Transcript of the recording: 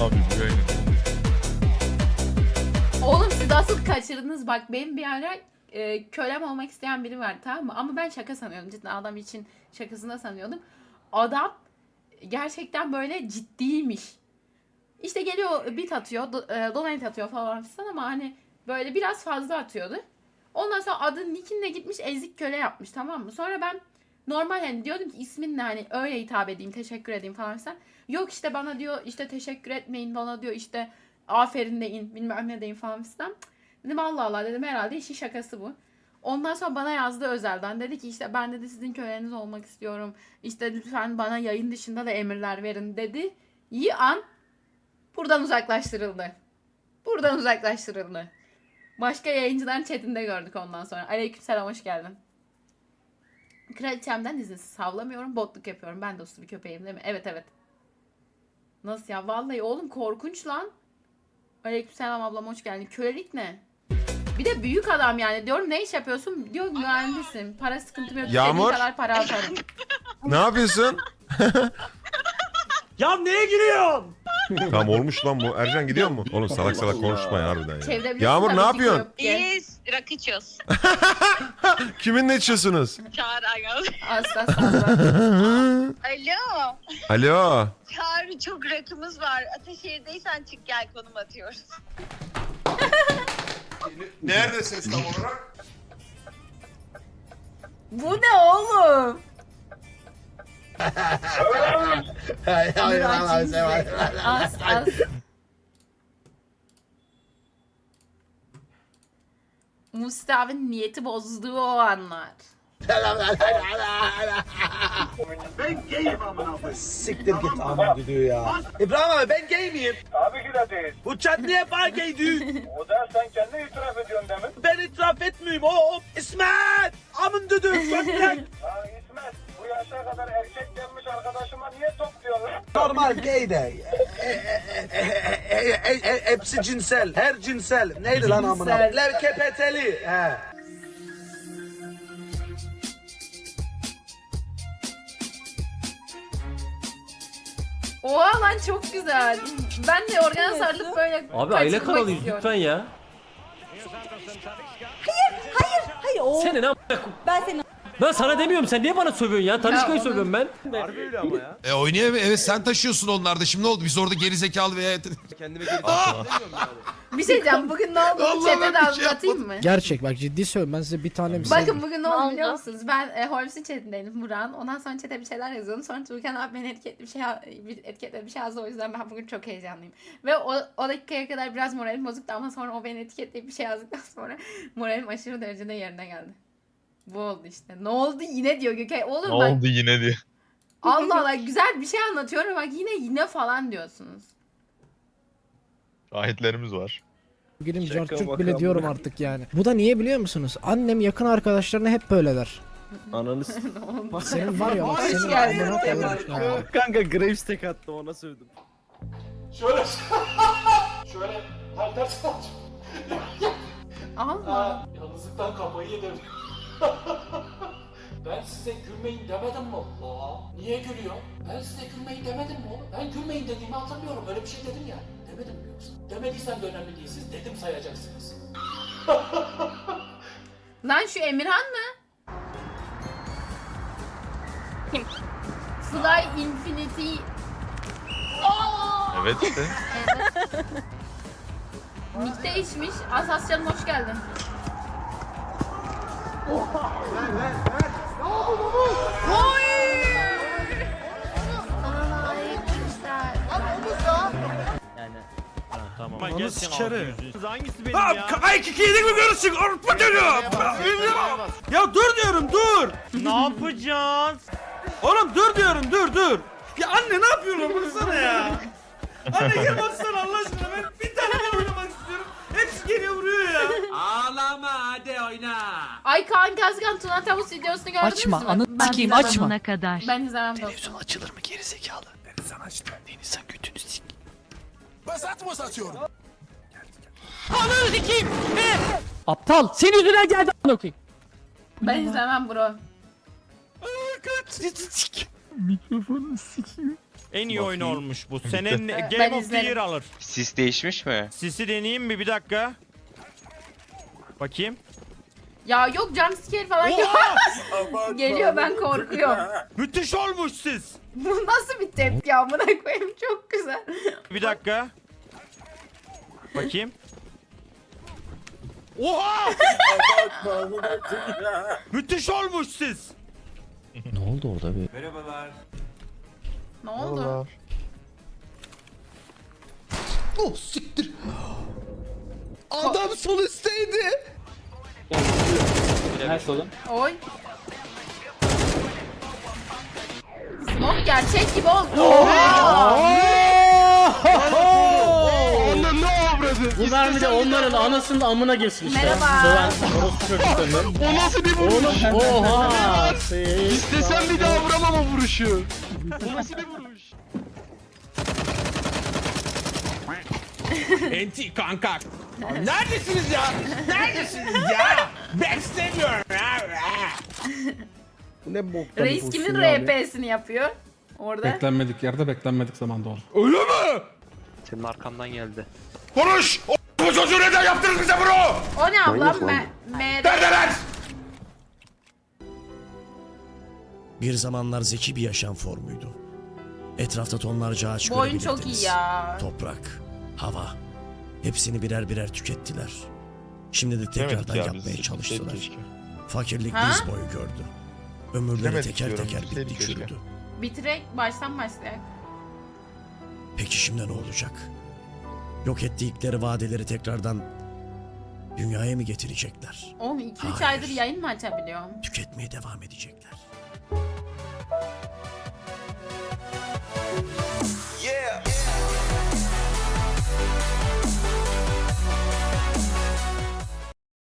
Abi yayını. Oğlum siz asıl kaçırdınız bak benim bir ara e, kölem olmak isteyen biri var tamam mı? Ama ben şaka sanıyordum cidden adam için şakasında sanıyordum. Adam gerçekten böyle ciddiymiş. İşte geliyor bit atıyor, do, e, donate atıyor falan filan ama hani böyle biraz fazla atıyordu. Ondan sonra adı nickinde gitmiş ezik köle yapmış tamam mı? Sonra ben normal hani diyordum ki ismin ne hani öyle hitap edeyim teşekkür edeyim falan filan. Yok işte bana diyor işte teşekkür etmeyin bana diyor işte aferin deyin bilmem ne deyin falan filan. Dedim Allah Allah dedim herhalde işin şakası bu. Ondan sonra bana yazdı özelden. Dedi ki işte ben dedi sizin köleniz olmak istiyorum. İşte lütfen bana yayın dışında da emirler verin dedi. İyi an buradan uzaklaştırıldı. Buradan uzaklaştırıldı. Başka yayıncıların chatinde gördük ondan sonra. Aleykümselam hoş geldin. Kraliçemden izinsiz savlamıyorum. Botluk yapıyorum. Ben de uslu bir köpeğim değil mi? Evet evet. Nasıl ya? Vallahi oğlum korkunç lan. Aleykümselam ablam hoş geldin. Kölelik ne? Bir de büyük adam yani. Diyorum ne iş yapıyorsun? Diyor mühendisim. Para sıkıntım yok. Yağmur. Kadar para atarım. Ne yapıyorsun? Ya neye giriyorsun? tamam olmuş lan bu. Ercan gidiyor mu? Oğlum salak salak konuşma ya harbiden ya. Yağmur ne tabii ki yapıyorsun? İyiyiz. Rakı içiyoruz. Kiminle içiyorsunuz? Çağrı. Asla asla. Alo. Alo. Çağrı çok rakımız var. Ataşehir'deysen çık gel konum atıyoruz. Neredesiniz tam olarak? Bu ne oğlum? Hayır niyeti bozduğu o anlar. Siktir git amına gidiyor ya. İbrahim abi ben gay miyim? Tabii ki de değil. Bu chat niye bana gay diyor? O da sen kendi itiraf ediyorsun demin. Ben itiraf etmiyorum. O, o İsmet! Amın düdü. Gökten. Ha İsmet bu yaşa kadar erkek gelmiş arkadaşıma niye top diyorsun lan? Normal gay de. E, e, e, e, e, e, e, Hepsi cinsel. Her cinsel. Neydi lan amına? Cinsel. Levkepeteli. He. Oha lan çok güzel. Ben de organa sarılıp böyle Abi aile kaçırmak kanalıyız istiyorum. lütfen ya. Hayır o. Senin am- Ben senin Ben sana demiyorum sen niye bana sövüyorsun ya? Tanışkayı sövüyorum ben. Harbi öyle ama ya. E oynayamıyor. Evet sen taşıyorsun onlarda. Şimdi ne oldu? Biz orada geri zekalı veya... Kendime geri Bir şey diyeceğim bugün ne oldu? Vallahi Chat'e ben de bir şey anlatayım mı? Gerçek bak ciddi söylüyorum ben size bir tane misal Bakın bugün ne oldu oldu? biliyor musunuz? Ben e, Holmes'in chatindeydim Burak'ın. Ondan sonra chat'e bir şeyler yazıyordum. Sonra Tuğkan abi beni etiketli bir şey bir etiketle bir şey yazdı. O yüzden ben bugün çok heyecanlıyım. Ve o, o dakikaya kadar biraz moralim bozuktu ama sonra o beni etiketleyip bir şey yazdıktan sonra moralim aşırı derecede yerine geldi. Bu oldu işte. Ne oldu yine diyor Gökay. Oğlum Ne bak oldu yine diye. Allah Allah güzel bir şey anlatıyorum bak yine yine falan diyorsunuz. Şahitlerimiz var. girim carçurt bile diyorum artık yani. Bu da niye biliyor musunuz? Annem yakın arkadaşlarına hep böyle der. Ananı Ne oldu? Senin var ya bak Hoş senin geldin. koyarım ya. Kanka Graves tek attı ona sövdüm. Şöyle şöyle halter saç. Allah. Yalnızlıktan kafayı yedim. ben size gülmeyin demedim mi? Aa, niye gülüyor? Ben size gülmeyin demedim mi oğlum? Ben gülmeyin dediğimi hatırlıyorum. Öyle bir şey dedim ya. Demedim mi yoksa? Demediysem de önemli değil. Siz dedim sayacaksınız. Lan şu Emirhan mı? Kim? Fly Infinity Evet işte. Nick değişmiş. Asascan'ım hoş geldin. Onu sikerim. Hangisi benim ya? Ay kiki yedik mi görürsün? Orpa dönüyor. Ya dur diyorum dur. ne yapacağız? Oğlum dur diyorum dur dur. Ya anne ne yapıyorsun baksana ya. Anne gel baksana Allah aşkına ben bir tane oynamak istiyorum. Hepsi geliyor vuruyor Ay Kaan Kazgan Tuna Tavus videosunu gördünüz Açma, mü? anı Ben sikeyim, açma. kadar. Ben izlemem dostum. açılır mı geri zekalı? Denizden açtım. Denizden götünü sik. Aptal senin yüzünden geldi a**ına koyayım. Ben izlemem bro. Mikrofonu sikeyim. En iyi oyun olmuş bu. Senin Ben Game of the izlerim. Year alır. Sis değişmiş mi? Sisi deneyeyim mi bir dakika? Bakayım. Ya yok jumpscare falan yok. Geliyor ben korkuyorum. Müthiş olmuş siz. Bu nasıl bir tepki amına koyayım çok güzel. Bir dakika. Bakayım. Oha! Müthiş olmuş siz. Ne oldu orada bir? Ne oldu? Oh siktir. Adam sol üstteydi. Oy. Smoke gerçek gibi oldu. Onun ne avradı? Bu mermi de onların anasının amına girsin işte. Merhaba. Söven orospu çocuklarının. O nasıl bir vuruş? Oğlum oha. İstesem bir daha vuramam o vuruşu. O nasıl bir vuruş? Enti kanka. Neredesiniz ya? Neredesiniz ya? Ben istemiyorum Bu ne boktan Reis bu kimin? RP'sini yapıyor? Orada. Beklenmedik yerde beklenmedik zamanda oldu. Öyle mi? Senin arkandan geldi. Konuş! O, bu çocuğu neden yaptınız bize bunu? O ne ablam? M M Neredeler? Bir zamanlar zeki bir yaşam formuydu. Etrafta tonlarca ağaç Bu oyun görebilirdiniz. çok iyi ya. Toprak, hava. Hepsini birer birer tükettiler. Şimdi de tekrardan yapmaya çalıştılar. Fakirlik Ha? diz boyu gördü. Ömürleri Demedik teker diyorum, teker bilseydik bitti çürüdü. Bitirek baştan başlayak. Peki şimdi ne olacak? Yok ettikleri vadeleri tekrardan dünyaya mı getirecekler? Oğlum 2-3 Hayır. aydır yayın mı açabiliyorum? Tüketmeye devam edecekler.